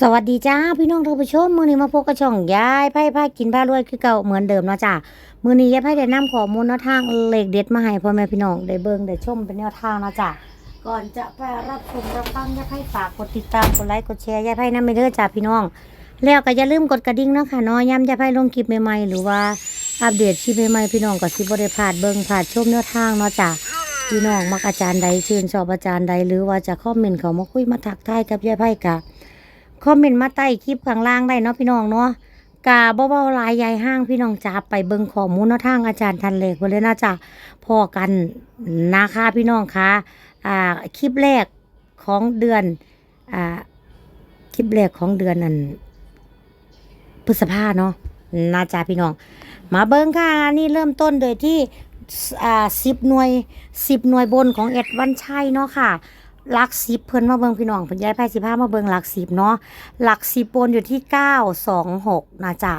สวัสดีจ้าพี่น้องท่านผู้ชมมือนี้มาพบกับช่องยายไพ่พากินพารวยคือเก่าเหมือนเดิมเนาะจ้ามือนี้ยายไพ่ได้นำข้อมูลแนวทางเหลขเด็ดมาให้พ่อแม่พี่น้องได้เบิ่งได้ชมเป็นแนวทางเนาะจ้าก่อนจะไปรับชมรับฟังยายไพ่ฝากกดติดตามกดไลค์กดแชร์ยายไพ่นำไปเด้อจ้าพี่น้อง แล้วก็อย่าลืมกดกระดิ่งเนาะค่ะนาะย้ำยายไพ่ลงคลิปใหม่ๆหรือว่าอัปเดตคลิปใหม่ๆพี่น้องก็สิบ่ได้พลาดเบิ่งพลาดชมแนวทางเนาะจ้าพี่น้องมักอาจารย์ใดชื่นชอบอาจารย์ใดหรือว่าจะคอมเมนต์เขามาคุยมาทักทายกับยายไพ่กะ คอมเมนต์มาใต้คลิปข้างล่างได้เนาะพี่น้องเนาะกาบ่เบาหลายใหญ่ห้างพี่น้องจ๋าไปเบิ่งข้อมูลเนาะทางอาจารย์ทันเลขไว้เลยนะจ๊ะพอกันนะคะพี่น้องคะอ่าคลิปแรกของเดือนอ่าคลิปแรกของเดือนนั้นพฤษภาเนาะนะจ๊ะพี่น้อง มาเบิ่งค่ะนี่เริ่มต้นโดยที่อ่าสิบหน่วยสิบหน่วยบนของเอ็ดวันชัยเนาะค่ะ หลักสิบเพิ่นมาเบิ่งพี่น้องเพิ่นย้ายไพ่สิบห้ามาเบิ่งหลักสิบเนาะหลักสิบบนอยู่ที่เก้าสองหกนะจ๊ะ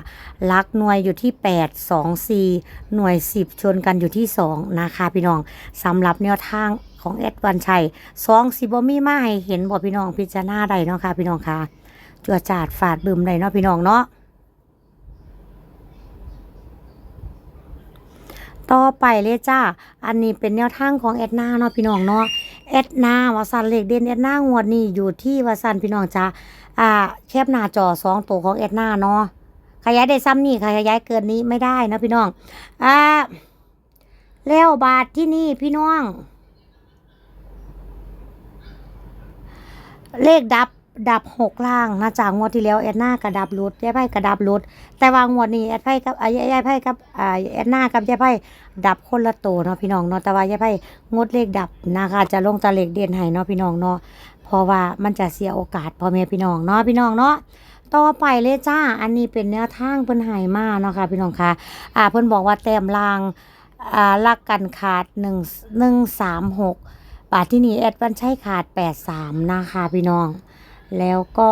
หลักหน่วยอยู่ที่แปดสองสี่หน่วยสิบชนกันอยู่ที่สองนะคะพี่น้องสำหรับแนวทางของเอ็ดวันชัยสองสิบ่มีมาให้เห็นบ่พี่น้องพิจารณาได้เนาะค่ะพี่น้องค่ะจวดจาดฝาดบึมได้เนาะพี่น้องเนาะ ต่อไปเลยจ้า อันนี้เป็นแนวทางของแอดนาเนาะพี่น้องเนาะ แอดนาวาสันเลขเด่นแอดนางวดนี้อยู่ที่วาสันพี่น้องจ้า อ่า แคบหน้าจอสองตัวของแอดนาเนาะ ขยายได้ซ้ำนี่ขยายเกินนี้ไม่ได้นะพี่น้อง อ่า แล้วบาทที่นี่พี่น้อง เลขดับ ดับหกล่างนะจากงวดที่แล้วแอดหน้ากับดับรุดยายไพ่กับดับรุดแต่ว่างวดนี้แอดไพ่กับอ่ายายไพ่กับอ่าแอดหน้ากับยายไพ่ดับคนละโตวเนาะพี่น้องเนาะแต่ว่ายายไพ่งดเลขดับนะคะ จะลงตะเลขเด่นให้เนาะพี่น้องเนาะเพราะว่ามันจะเสียโอกาสพ่อแม่พี่น้องเนาะพี่น้องเนาะต่อไปเลยจ้า อันนี้เป็นแนวทางเพิ่นหายมาเนาะค่ะพี่น้องค่ะ อ่าเพิ่นบอกว่าแต้มลาง อ่าลักกันขาดหนึ่งหนึ่งสามหกบาทที่นี่แอดวันใช้ขาดแปดสามนะคะพี่น้อง แล้วก็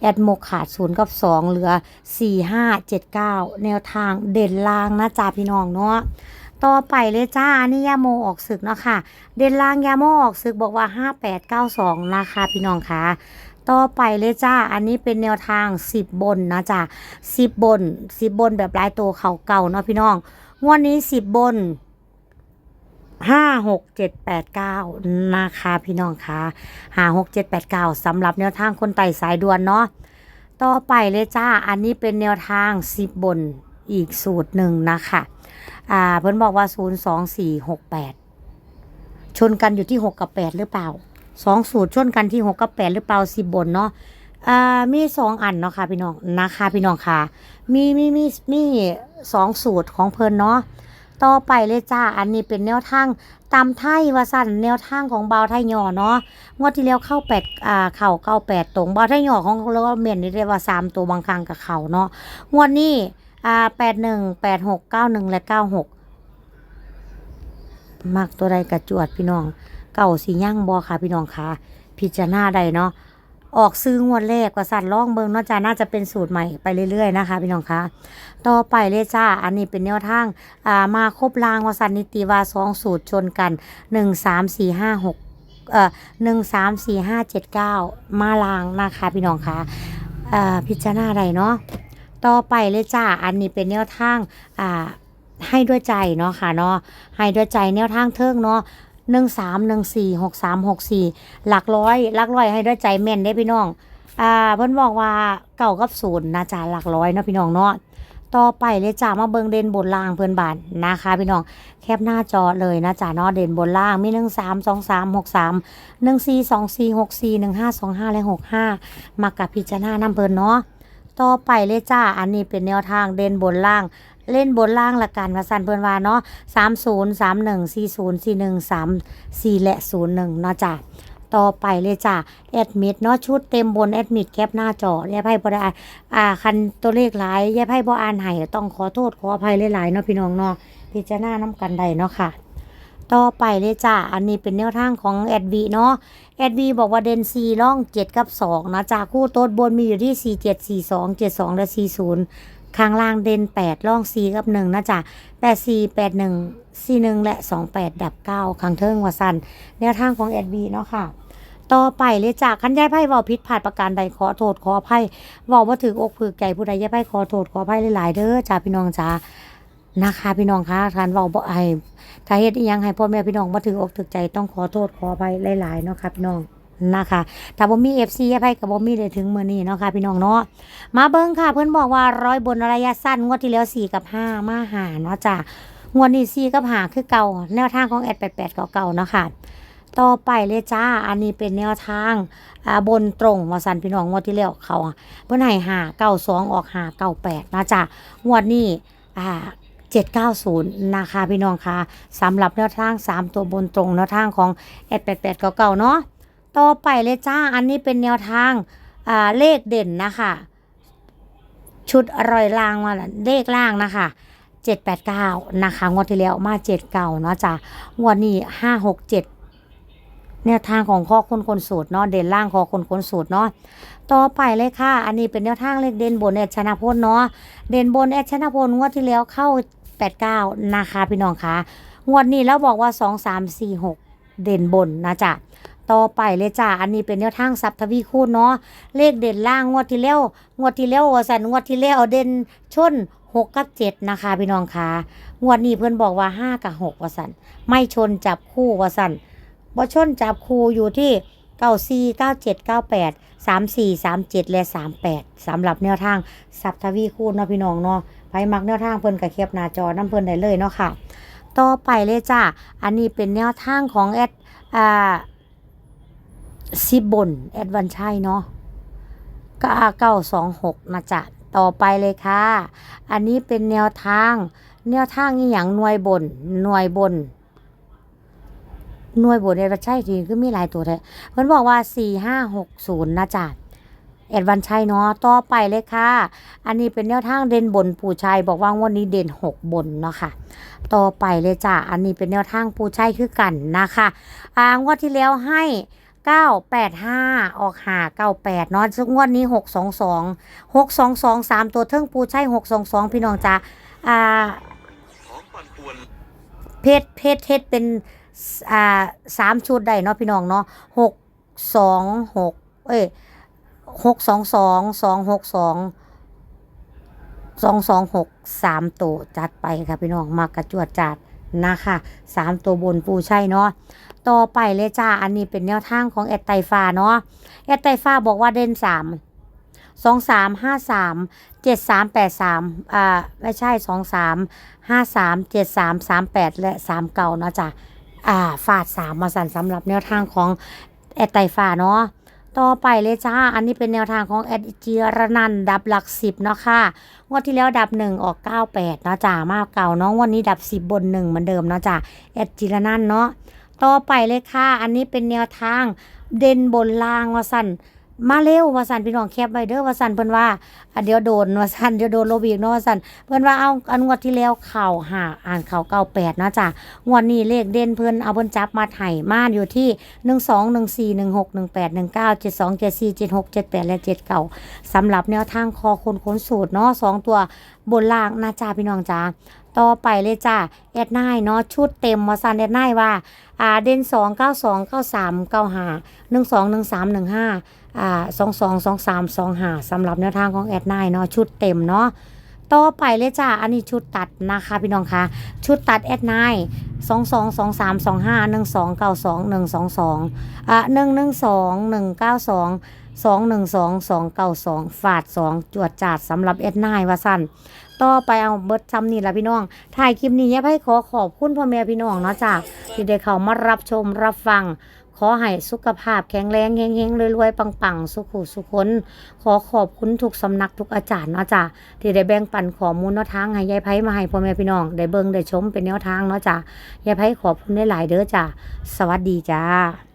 แอดโมขาดศูนย์กับสองเหลือสี่ห้าเจ็ดเก้าแนวทางเด่นล่างนะจ๊ะพี่น้องเนาะต่อไปเลยจ้าอันนี้ยาโมออกศึกเนาะค่ะ เด่นล่างยาโมออกศึกบอกว่าห้าแปดเก้าสองนะคะพี่น้องค่ะต่อไปเลยจ้า อันนี้เป็นแนวทางสิบบนนะจ๊ะสิบบนสิบบนแบบลายตัวเขาเก่าเนาะพี่น้อง งวดนี้สิบบน ห้าหกเจ็ดแปดเก้านะคะพี่น้องคะห้าหกเจ็ดแปดเก้าสำหรับแนวทางคนไต่สายด่วนเนาะต่อไปเลยจ้า อันนี้เป็นแนวทางสิบบนอีกสูตรหนึ่งนะคะอ่าเพิ่นบอกว่าศูนย์สองสี่หกแปดชนกันอยู่ที่หกกับแปดหรือเปล่าสองสูตรชนกันที่หกกับแปดหรือเปล่าสิบบนเนาะอ่ามีสองอันเนาะค่ะพี่น้องนะคะพี่น้องค่ะ มีมีมีมีสองสูตรของเพิ่นเนาะ ต่อไปเลยจ้า อันนี้เป็นแนวทางตามไทยว่าสั่นแนวทางของเบาไทยหย่อเนาะงวดที่แล้วเข้าแปดอ่าเข่าเก้าแปดตรงเบาไทยหย่อของเราก็เมียนได้ว่าสามตัวบางครั้งกับเข่าเนาะงวดนี้อ่าแปดหนึ่งแปดหกเก้าหนึ่งและเก้าหกมักตัวใดกระจวดพี่น้อง เก่าสีย่างบอค่ะพี่น้องค่ะพิจารณาใดเนาะ ออกซื้องวดแรกว่าสั่นล่องเบิงนาะจ้าน่าจะเป็นสูตรใหม่ไปเรื่อยๆนะคะพี่น้องคะต่อไปเลยจ้า อันนี้เป็นแนวทางอ่ามาครบรางวสันนิติวาสองสูตรชนกันหนึ่งสามสี่ห้าหกเอ่อหนึ่งสามสี่ห้าเจ็ดเก้ามาลางนะคะพี่น้องคะอ่าพิจารณาใดเนาะต่อไปเลยจ้า อันนี้เป็นแนวทางอ่าให้ด้วยใจเนาะค่ะเนาะให้ด้วยใจแนวทางเทิงเนาะ หนึ่งสามหนึ่งสี่หกสามหกสี่หลักร้อยหลักร้อยให้ด้วยใจแม่นได้พี่น้องอ่าเพิ่นบอกว่าเก่ากับศูนย์นะจ๊ะหลักร้อยเนาะพี่น้องเนาะต่อไปเลยจ้ามาเบิงเด่นบนล่างเพื่อนบานนะคะ พี่น้องแคปหน้าจอเลยนะจ๊ะเนาะเด่นบนล่างมีหนึ่งสามสองสามหกสามหนึ่งสี่สองสี่หกสี่หนึ่งห้าสองห้าและหกห้ามากับพิจารณาน้ำเพิ่นเนาะต่อไปเลยจ้าอันนี้เป็นแนวทางเด่นบนล่าง เล่นบนล่างละกันว่าสันเพิ่อนว่าเนาะสามศูนย์สามหนึ่งสี่ศูนย์สี่หนึ่งสามสี่และศูนย์หนึ่งเนาะจ้ะต่อไปเลยจ้ะแอดมิดเนาะชุดเต็มบนแอดมิดแคปหน้าจอยายไพ่บ่ได้อ่านอ่าคันตัวเลขหลายยายไพ่บ่อ่านให้ต้องขอโทษขออภัยหลายๆเนาะพี่น้องเนาะพิจารณาน้ำกันใดเนาะค่ะต่อไปเลยจ้ะ อันนี้เป็นแนวทางของแอดวีเนาะ แอดวีบอกว่าเดนซีล่อง 7 กับ 2 นะจ้ะคู่โต๊ดบนมีอยู่ที่ 4 7 4 2 7 2 และ 40 ข้างล่างเดน8ล่อง4กับ1นะจ๊ะ8 4 8 1 4 1 และ 2 8 ดับ9ข้างเทิงว่าสันแนวทางของแอดวีเนาะค่ะต่อไปเลยจ้าคันยายไพ่เว้าผิดพลาดประการใดขอโทษขออภัยเว้าบ่ถึกอกถึกใจผู้ใดยายไพ่ขอโทษขออภัยหลายๆเด้อจ้าพี่น้องจ้านะคะพี่น้องคะการเว้าบ่ไอถ้าเฮ็ดยังให้พ่อแม่พี่น้องบ่ถึกอกถึกใจต้องขอโทษขออภัยหลายๆเนาะค่ะพี่น้อง นะคะถ้าบ่มี FC ยายไพ่ก็บ่มีได้ถึงมื้อนี้เนาะค่ะพี่น้องเนาะมาเบิ่งค่ะเพิ่นบอกว่าร้อยบนระยะสั้นงวดที่แล้ว4กับ5มาหาเนาะจ้างวดนี้4กับ5คือเก่าแนวทางของแอด88เก่าๆเนาะค่ะต่อไปเลยจ้า อันนี้เป็นแนวทางอ่าบนตรงว่าสันพี่น้องงวดที่แล้วเขาเพิ่นให้หาเก้าสองออกหาเก้าแปดนะจ้างวดนี้อ่าเจ็ดเก้าศูนย์นะคะพี่น้องคะสำหรับแนวทางสามตัวบนตรงแนวทางของแอดแปดแปดเก่าๆเนาะ ต่อไปเลยจ้า อันนี้เป็นแนวทางเลขเด่นนะคะ ชุดอร่อยล่างมาเลขล่างนะคะเจ็ดแปดเก้านะคะ งวดที่แล้วมาเจ็ดเก่าเนาะจ้างวดนี้ห้าหกเจ็ดแนวทางของข้อคนคนสูตรเนาะเด่นล่างข้อคนคนสูตรเนาะต่อไปเลยค่ะ อันนี้เป็นแนวทางเลขเด่นบนแอดชนะพลเนาะเด่นบนแอดชนะพลงวดที่แล้วเข้า89นะคะพี่น้องคะงวดนี้แล้วบอกว่า2 3 4 6เด่นบนนะจ๊ะ ต่อไปเลยจ้า อันนี้เป็นแนวทางซับทวีคูณเนาะ เลขเด่นล่างงวดที่แล้ว งวดที่แล้ววสันงวดที่แล้วเด่นชน6กับ7นะคะพี่น้องคะงวดนี้เพื่อนบอกว่า5กับ6ว่าสันไม่ชนจับคู่วสันบชนจับคู่อยู่ที่เก้าสี่เก้าเจ็ดเก้าแปดสามสี่สามเจ็ดและสามแปดสำหรับแนวทางสับทวีคูณเนาะพี่น้องเนาะไปมักแนวทางเพิ่นกับเคียบหน้าจอน้ำเพิ่นได้เลยเนาะค่ะ ต่อไปเลยจ้า อันนี้เป็นแนวทางของแอดอ่า ซิบบน แอดวันชัยเนาะก็เก้าสองหกนะจ๊ะต่อไปเลยค่ะ อันนี้เป็นแนวทาง แนวทางนี่อย่างหน่วยบน หน่วยบน หน่วยบนเอดวันชัยทีคือมีหลายตัวเลยเพิ่นบอกว่า4 5 6 0นย์นะจ๊ะเอ็ดวันชัยเนาะต่อไปเลยค่ะ อันนี้เป็นแนวทางเด่นบนปู่ชัยบอกว่าวันนี้เด่น6บนเนาะค่ะ ต่อไปเลยจ้ะ อันนี้เป็นแนวทางปู่ชัยคือกันนะคะ อ่างวดที่แล้วให้ 985ออกหา98เนาะซึ่งวดนี้622 622 3ตัวเทิงปูใชัย622พี่น้องจ้ะอ่าเพชรเพชรเฮ็ดเป็นอ่าสามชุดได้เนาะพี่น้องเนาะหกสองหกเอ้ยหกสองสองสองหกสองสองสองหกสามตัวจัดไปค่ะพี่น้องมากระจวดจัด นะคะสามตัวบนปูใช่เนาะต่อไปเลยจ้าอันนี้เป็นแนวทางของแอดไตฟ้าเนาะแอดไตฟ้าบอกว่าเด่นสามสองสามห้าสามเจ็ดสามแปดสามอ่าไม่ใช่สองสามห้าสามเจ็ดสามสามแปดและสามเก่าเนาะจ้ะอ่าฝาดสามมาสั่นสำหรับแนวทางของแอดไตฟ้าเนาะ ต่อไปเลยจ้า อันนี้เป็นแนวทางของแอดจีรนันดับหลักสิบเนาะค่ะงวดที่แล้วดับหนึ่งออกเก้าแปดเนาะจ้ามากเก่าน้องวันนี้ดับสิบบนหนึ่งเหมือนเดิมเนาะจ้าแอดจีรนันเนาะต่อไปเลยค่ะ อันนี้เป็นแนวทางเด่นบนล่างว่าสั้น มาเร็วว่าสันพี่น้องแคปไว้เด้อว่าสันเพิ่นว่าเดี๋ยวโดนว่าสันเดี๋ยวโดนโลบีกเนาะว่าสันเพื่อนว่าเอาอันงวดที่แล้วเข่าหาอ่านเข่าเก้าแปดนะจ๊ะงวดนี้เลขเด่นเพื่อนเอาเพื่นจับมาไถ่มาอยู่ที่หนึ่งสองหนึ่งสี่หนึ่งหกหนึ่งแปดหนึ่งเก้าเจ็ดสองเจ็ดสี่เจ็ดหกเจ็ดแปดและเจ็ดเก้าสำหรับแนวทางคอคนค้นสูตรเนาะสองตัวบนล่างนะจ๊ะพี่น้องจ้าต่อไปเลยจ้าแอดนายเนาะชุดเต็มมาซันแอดนายว่าอ่าเด่นสองเก้าสองเก้าสามเก้าห้าหนึ่งสองหนึ่งสามหนึ่งห้าสองสองสองสามสองห้าสำหรับแนวทางของแอดนายเนาะชุดเต็มเนาะต่อไปเลยจ้า อันนี้ชุดตัดนะคะพี่น้องคะชุดตัดแอดไนสองสองสองสามสองห้าหนึ่งสองเก้าสองหนึ่งสองสองอะหนึ่งหนึ่งสองหนึ่งเก้าสองสองหนึ่งสองสองเก้าสองฝาดสองจวดจาดสำหรับแอดไนว่าสั้นต่อไปเอาเบิร์ดซ้ำนี่ละพี่น้อง ถ่ายคลิปนี้ยายไพ่ขอขอบคุณพ่อแม่พี่น้องเนาะจ้าที่ได้เข้ามารับชมรับฟัง ขอให้สุขภาพแข็งแรงเฮงๆรวยๆปังๆ สุขุสุขนขอขอบคุณทุกสำนักทุกอาจารย์เนาะจ้ะที่ได้แบ่งปันข้อมูลแนวทางให้ยายไพ่มาให้พ่อแม่พี่น้อง ได้เบิ่งได้ชมเป็นแนวทางเนาะจ้ะยายไพ่ขอบคุณได้หลายเด้อจ้ะสวัสดีจ้า